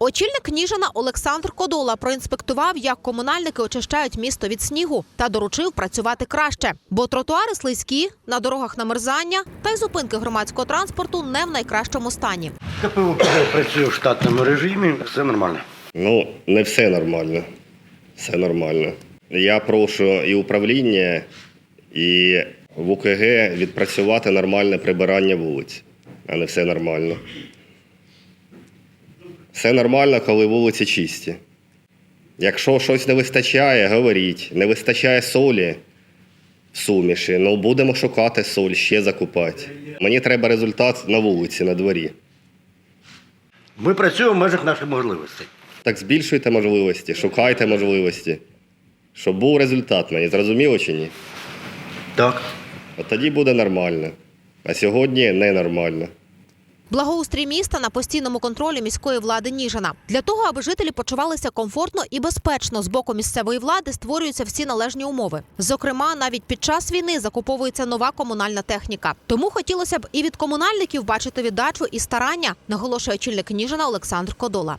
Очільник Ніжина Олександр Кодола проінспектував, як комунальники очищають місто від снігу та доручив працювати краще, бо тротуари слизькі, на дорогах намерзання та й зупинки громадського транспорту не в найкращому стані. КПУ працює в штатному режимі, все нормально. Ну, не все нормально. Все нормально. Я прошу і управління, і в УКГ відпрацювати нормальне прибирання вулиць, а не все нормально. Все нормально, коли вулиці чисті. Якщо щось не вистачає, говоріть. Не вистачає солі в суміші, ну будемо шукати соль, ще закупати. Мені треба результат на вулиці, на дворі. Ми працюємо в межах наших можливостей. Так збільшуйте можливості, шукайте можливості, щоб був результат мені, зрозуміло чи ні? Так. От тоді буде нормально. А сьогодні ненормально. Благоустрій міста на постійному контролі міської влади Ніжина. Для того, аби жителі почувалися комфортно і безпечно з боку місцевої влади створюються всі належні умови. Зокрема, навіть під час війни закуповується нова комунальна техніка. Тому хотілося б і від комунальників бачити віддачу і старання, наголошує очільник Ніжина Олександр Кодола.